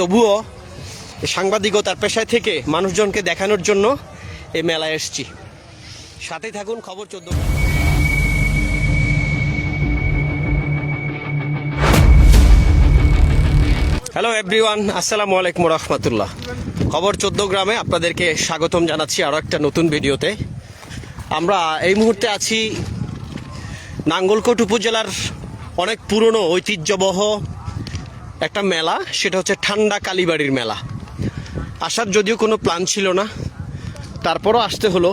তবুও সাংবাদিকতার পেশায় থেকে মানুষজনকে দেখানোর জন্য এই মেলায় এসছি। সাথেই থাকুন খবর চোদ্দ। হ্যালো এভরিওয়ান আসসালামু আলাইকুম রহমতুল্লাহ। খবর চোদ্দ গ্রামে আপনাদেরকে স্বাগতম জানাচ্ছি আরও একটা নতুন ভিডিওতে। আমরা এই মুহূর্তে আছি নাঙ্গলকোট উপজেলার অনেক পুরনো ঐতিহ্যবহ একটা মেলা, সেটা হচ্ছে ঠান্ডা কালীবাড়ির মেলা। আসার যদিও কোনো প্ল্যান ছিল না, তারপরও আসতে হলো।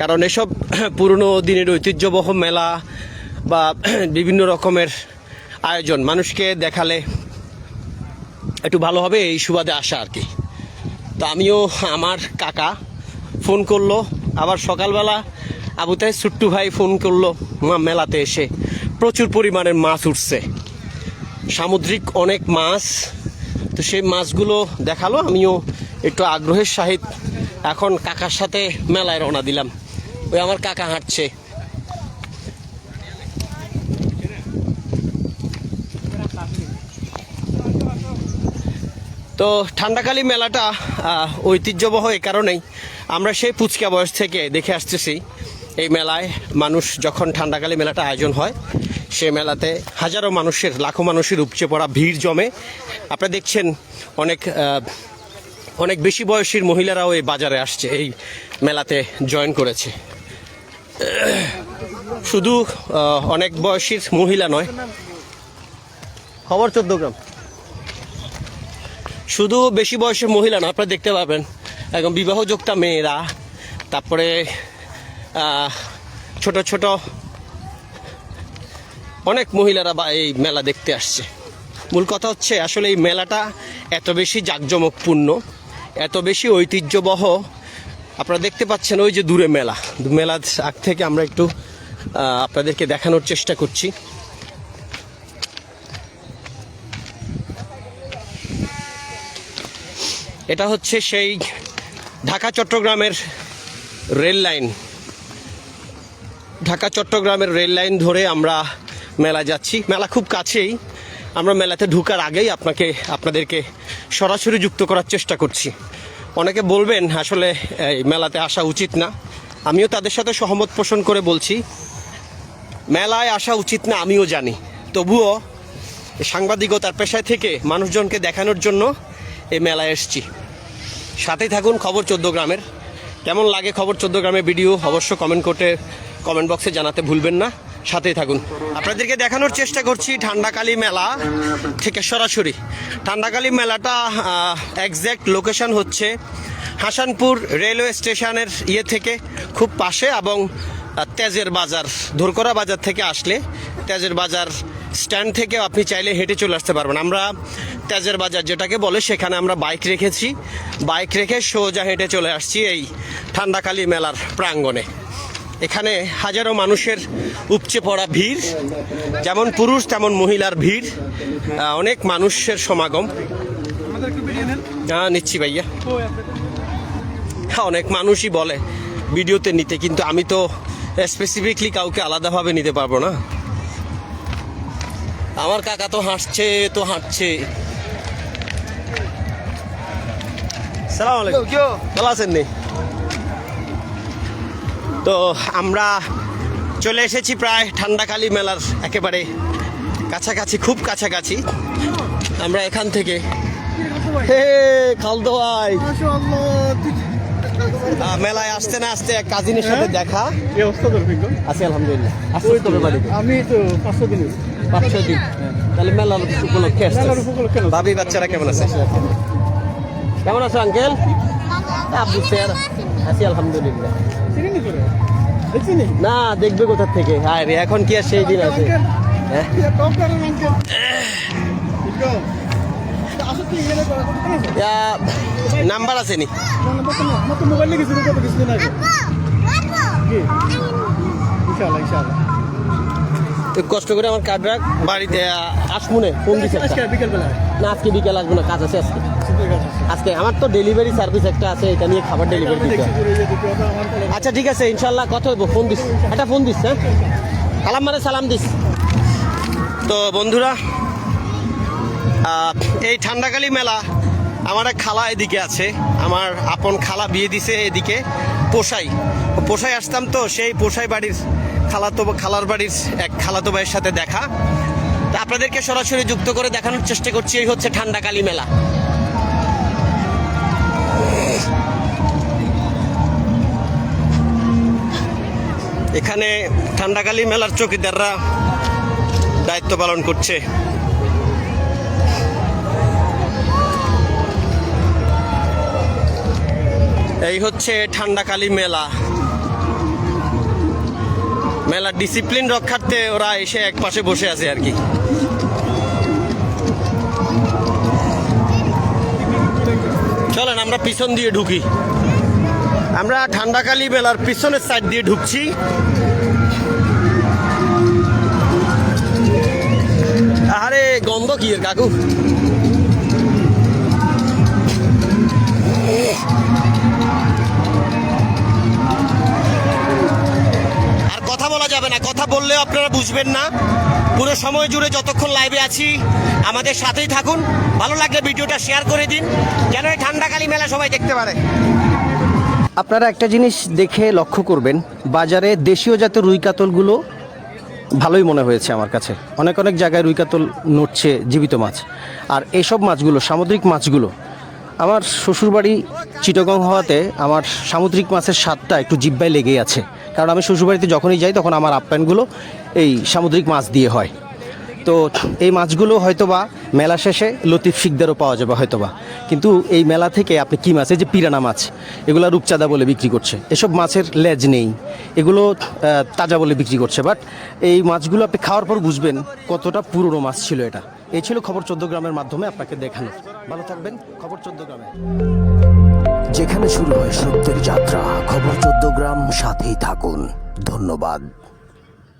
কারণ এসব পুরনো দিনের ঐতিহ্যবহ মেলা বা বিভিন্ন রকমের আয়োজন মানুষকে দেখালে একটু ভালো হবে, এই সুবাদে আসা আর কি। তো আমিও আমার কাকা ফোন করল, আবার সকালবেলা আবু তাই ছুট্টু ভাই ফোন করল মেলাতে এসে। প্রচুর পরিমাণের মাছ উঠছে। সামুদ্রিক অনেক মাছ। তো সেই মাছগুলো দেখাল, আমিও একটু আগ্রহের সাহিত এখন কাকার সাথে মেলায় রওনা দিলাম। ওই আমার কাকা হাঁটছে। তো ঠান্ডাকালী মেলাটা ঐতিহ্যবহ এই কারণেই আমরা সেই পুচকা বয়স থেকে দেখে আসতেছি। এই মেলায় মানুষ যখন ঠান্ডাকালী মেলাটা আয়োজন হয় সেই মেলাতে হাজারো মানুষের, লাখো মানুষের উপচে পড়া ভিড় জমে। আপনারা দেখছেন অনেক অনেক বেশি বয়সীর মহিলারাও এই বাজারে আসছে, এই মেলাতে জয়েন করেছে। শুধু অনেক বয়সীর মহিলা নয়। খবর চোদ্দ গ্রাম। শুধু বেশি বয়সের মহিলা না, আপনারা দেখতে পাবেন, একদম বিবাহযোক্তা মেয়েরা, তারপরে ছোট ছোট অনেক মহিলারা বা এই মেলা দেখতে আসছে। মূল কথা হচ্ছে, আসলে এই মেলাটা এত বেশি জাঁকজমকপূর্ণ, এত বেশি ঐতিহ্যবহ। আপনারা দেখতে পাচ্ছেন ওই যে দূরে মেলা। মেলার আগ থেকে আমরা একটু আপনাদেরকে দেখানোর চেষ্টা করছি। এটা হচ্ছে সেই ঢাকা চট্টগ্রামের রেল লাইন। ঢাকা চট্টগ্রামের রেল লাইন ধরে আমরা মেলা যাচ্ছি। মেলা খুব কাছেই। আমরা মেলাতে ঢুকার আগেই আপনাকে, আপনাদেরকে সরাসরি যুক্ত করার চেষ্টা করছি। অনেকে বলবেন, আসলে, এই মেলাতে আসা উচিত না। আমিও তাদের সাথে সহমত পোষণ করে বলছি, মেলায় আসা উচিত না, আমিও জানি। তবুও সাংবাদিকতার পেশায় থেকে মানুষজনকে দেখানোর জন্য এই মেলায় এসছি। সাথেই থাকুন খবর চোদ্দ গ্রামের। কেমন লাগে খবর চোদ্দ গ্রামের ভিডিও অবশ্য কমেন্ট করতে কমেন্ট বক্সে জানাতে ভুলবেন না। সাথেই থাকুন। আপনাদেরকে দেখানোর চেষ্টা করছি ঠান্ডাকালী মেলা থেকে সরাসরি। ঠান্ডাকালী মেলাটা একজ্যাক্ট লোকেশন হচ্ছে হাসানপুর রেলওয়ে স্টেশনের ইয়ে থেকে খুব পাশে এবং তেজের বাজার ধরকরা বাজার থেকে আসলে তেজের বাজার স্ট্যান্ড থেকে আপনি চাইলে হেঁটে চলে আসতে পারবেন। আমরা তেজের বাজার যেটাকে বলে সেখানে আমরা বাইক রেখেছি। বাইক রেখে সোজা হেঁটে চলে আসছি এই ঠান্ডাকালী মেলার প্রাঙ্গণে। এখানে হাজারো মানুষের উপচে পড়া ভিড় যেমন পুরুষ তেমন মহিলার ভিড় অনেক মানুষের সমাগম। হ্যাঁ নিচ্ছি ভাইয়া। হ্যাঁ অনেক মানুষই বলে ভিডিওতে নিতে কিন্তু আমি তো স্পেসিফিকলি কাউকে আলাদাভাবে নিতে পারব না। আমার কাকা তো হাঁটছে তো হাঁটছে। সালাম আলাইকুম। ভালো আছেন নি? তো আমরা চলে এসেছি প্রায় ঠান্ডাকালী মেলার একেবারে কাছাকাছি খুব কাছাকাছি। আমরা এখান থেকে হে খালদো ভাই আহ, মেলায় আসতে না আসতে এক কাজিনের সাথে দেখা। তোর ভিন্ন আছি আলহামদুলিল্লাহ। তবে বাড়িতে। আমি তো পাঁচশো দিন। হয়েছে। পাঁচ ছয় দিন। তাহলে মেলার উপলক্ষে আসছে। ভাবি বাচ্চারা কেমন আছে? কেমন আছো আঙ্কেল? আপনি স্যার। আছি আলহামদুলিল্লাহ। নি দেখবে কোথা থেকে। হ্যাঁ রে এখন কি আর সেই দিন আছে? হ্যাঁ? ইয়া, নাম্বার আছে নি? নাম্বার তো না, কষ্ট করে আমার কার্ড রাখ বাড়িতে আসমুনে একটা। আজকে বিকেলবেলায়। না আজকে বিকেল আসব না কাজ আছে আজকে আজকে আমার তো ডেলিভারি সার্ভিস একটা আছে এটা নিয়ে খাবার ডেলিভারি দিতে। আচ্ছা ঠিক আছে ইনশাল্লাহ কথা হইব ফোন দিস একটা ফোন দিস হ্যাঁ সালাম মানে সালাম দিস তো বন্ধুরা এই ঠান্ডাকালী মেলা আমার এক খালা এদিকে আছে আমার আপন খালা বিয়ে দিছে এদিকে পোষাই পোষাই আসতাম তো সেই পোষাই বাড়ির খালাতো খালার বাড়ির এক খালাতো ভাইয়ের সাথে দেখা। আপনাদেরকে সরাসরি যুক্ত করে দেখানোর চেষ্টা করছি, এই হচ্ছে ঠান্ডাকালী মেলা। এখানে ঠান্ডাকালী মেলার চৌকিদাররা দায়িত্ব পালন করছে। এই হচ্ছে ঠান্ডাকালী মেলা। মেলার ডিসিপ্লিন রক্ষার্থে ওরা এসে এক পাশে বসে আছে আর কি। চলেন, আমরা পিছন দিয়ে ঢুকি। আমরা ঠান্ডাকালী মেলার পিছনের সাইড দিয়ে ঢুকছি। আরে গন্ধ কি কাকু? না, কথা বললেও আপনারা বুঝবেন না। পুরো সময় জুড়ে যতক্ষণ লাইভে আছি, আমাদের সাথেই থাকুন। ভালো লাগলে ভিডিওটা শেয়ার করে দিন। যেন এই ঠান্ডাকালী মেলা সবাই দেখতে পারে। আপনারা একটা জিনিস দেখে লক্ষ্য করবেন, বাজারে দেশীয় জাতের রুই কাতলগুলো ভালোই মনে হয়েছে আমার কাছে। অনেক অনেক জায়গায় রুই কাতল নড়ছে জীবিত মাছ। আর এইসব মাছগুলো, সামুদ্রিক মাছগুলো, আমার শ্বশুরবাড়ি চিটগং হওয়াতে আমার সামুদ্রিক মাছের স্বাদটা একটু জিব্বায় লেগেই আছে। কারণ আমি শ্বশুরবাড়িতে যখনই যাই তখন আমার আপ্যায়নগুলো এই সামুদ্রিক মাছ দিয়ে হয়। তো এই মাছগুলো হয়তোবা মেলা শেষে লতিফ শিকদারও পাওয়া যাবে হয়তোবা। কিন্তু এই মেলা থেকে আপনি কী মাছ, এই যে পিরানা মাছ, এগুলো রূপচাঁদা বলে বিক্রি করছে। এসব মাছের লেজ নেই। এগুলো তাজা বলে বিক্রি করছে। বাট এই মাছগুলো আপনি খাওয়ার পর বুঝবেন কতটা পুরনো মাছ ছিল এটা। এই ছিল খবর চোদ্দ গ্রামের মাধ্যমে আপনাকে দেখানো। ভালো থাকবেন, খবর চোদ্দ গ্রামে। যেখানে শুরু হয় সত্যের যাত্রা। খবর চোদ্দ গ্রাম সাথেই থাকুন। ধন্যবাদ।